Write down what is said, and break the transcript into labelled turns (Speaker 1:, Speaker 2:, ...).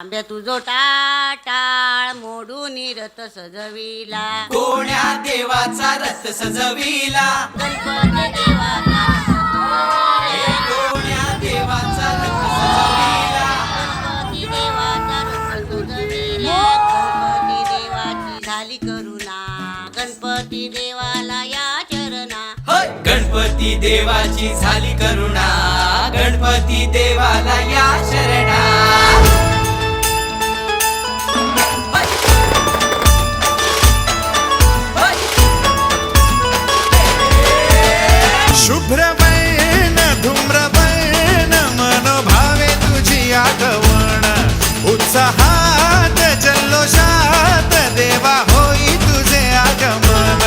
Speaker 1: आंब्या तुझो टाळ मोडून रथ सजविला.
Speaker 2: कोण्या देवाचा रथ सजविला?
Speaker 1: गणपती देवाचा.
Speaker 2: कोण्या देवाचा रथ सजविला?
Speaker 1: गणपती देवाचा रथ सजविला. गणपती देवाची झाली करुणा. गणपती देवाला या चरणा.
Speaker 2: होय! गणपती देवाची झाली करुणा. गणपती देवाला या शरणा
Speaker 3: शुभ्रमयन धूम्रमयन मनोभावे तुझी आठवण. उत्साहात जल्लोषात देवा होई तुझे आगमन.